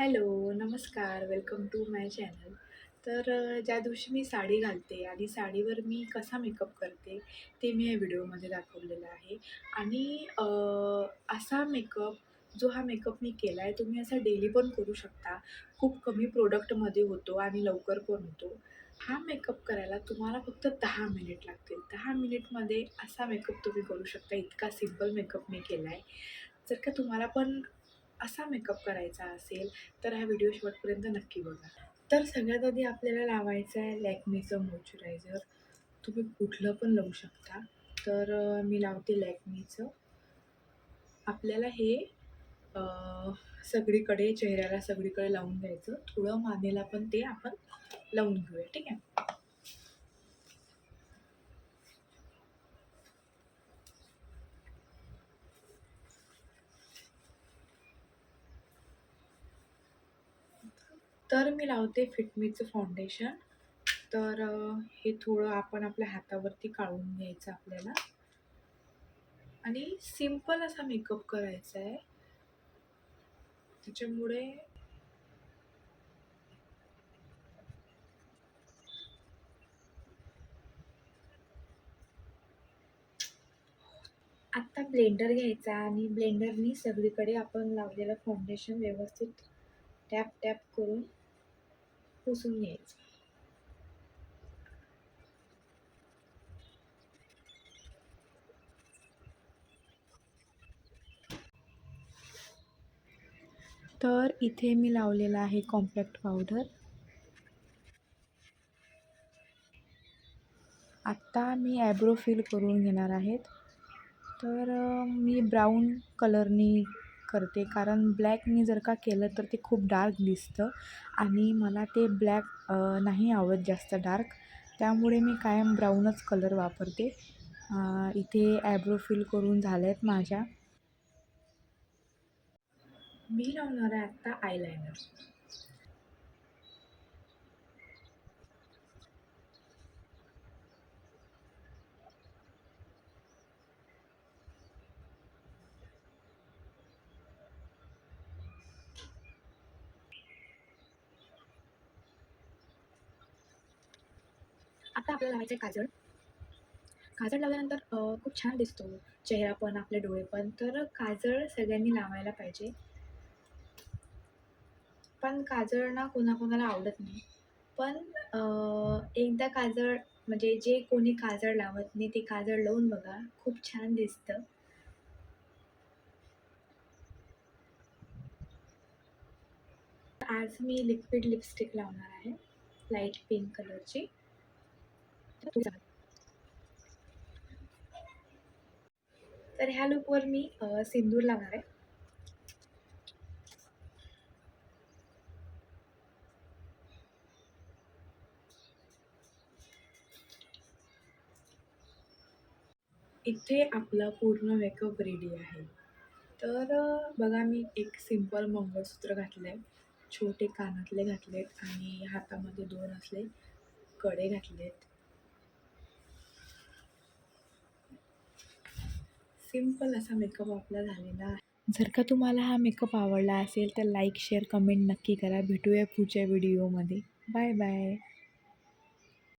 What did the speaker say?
Hello, नमस्कार. Welcome to my channel. तर ज्या दिवशी मी साडी घालते आणि साडीवर मी कसा मेकअप करते, ते मी या व्हिडिओमध्ये दाखवलेलं आहे. आणि असा मेकअप जो हा मेकअप मी केला आहे, तुम्ही असा डेली पण करू शकता. खूप कमी प्रोडक्टमध्ये होतो आणि लवकर पण होतो. हा मेकअप करायला तुम्हाला फक्त दहा मिनिट लागतील. दहा मिनिटमध्ये असा मेकअप तुम्ही करू शकता. इतका सिंपल मेकअप मी केला आहे. जर का तुम्हाला पण असा मेकअप करायचा असेल, तर हा व्हिडिओ शेवटपर्यंत नक्की बघा. तर सगळ्यात आधी आपल्याला लावायचं आहे लॅक्मीचं मॉइश्चरायझर. तुम्ही कुठलं पण लावू शकता. तर मी लावते लॅक्मीचं आपल्याला हे सगळीकडे चेहऱ्याला सगळीकडे लावून घ्यायचं. थोडं मानेला पण ते आपण लावून घेऊया. ठीक आहे. तर मी लावते फिटमीचं फाउंडेशन. तर हे थोडं आपण आपल्या हातावरती काढून घ्यायचं आपल्याला. आणि सिंपल असा मेकअप करायचा आहे. त्याच्यामुळे आत्ता ब्लेंडर घ्यायचा आणि ब्लेंडरनी सगळीकडे आपण लावलेलं फाउंडेशन व्यवस्थित टॅप टॅप करून पुसून घ्यायचं. तर इथे मी लावलेला आहे कॉम्पॅक्ट पावडर. आत्ता मी आयब्रो फिल करून घेणार आहेत. तर मी ब्राऊन कलरनी करते कारण ब्लॅकनी जर का केलं तर ते खूप डार्क दिसतं आणि मला ते ब्लॅक नाही आवडत जास्त डार्क. त्यामुळे मी कायम ब्राऊनच कलर वापरते. इथे ॲब्रो फिल करून आहेत माझ्या. मी लावणार आहे आत्ता आयलायनर आता आपल्याला लावायचं आहे काजळ. काजळ लावल्यानंतर खूप छान दिसतो चेहरा पण, आपले डोळे पण. तर काजळ सगळ्यांनी लावायला पाहिजे. पण काजळ ना कोणाकोणाला आवडत नाही. पण एकदा काजळ म्हणजे जे कोणी काजळ लावत नाही, ते काजळ लावून बघा. खूप छान दिसतं. आज मी लिक्विड लिपस्टिक लावणार आहे. लाइट पिंक कलरची. तर ह्या लूपवर मी सिंदूर लावणार आहे. इथे आपला पूर्ण मेकअप रेडी आहे. तर बघा मी एक सिंपल मंगळसूत्र घातलं आहे. छोटे कानातले घातलेत आणि हातामध्ये दोन असले कडे घातलेत. सिंपल असा मेकअप आपला झालेला आहे. जर का तुम्हाला हा मेकअप आवडला असेल तर लाईक, शेअर, कमेंट नक्की करा. भेटूया पुढच्या व्हिडिओमध्ये. Bye bye.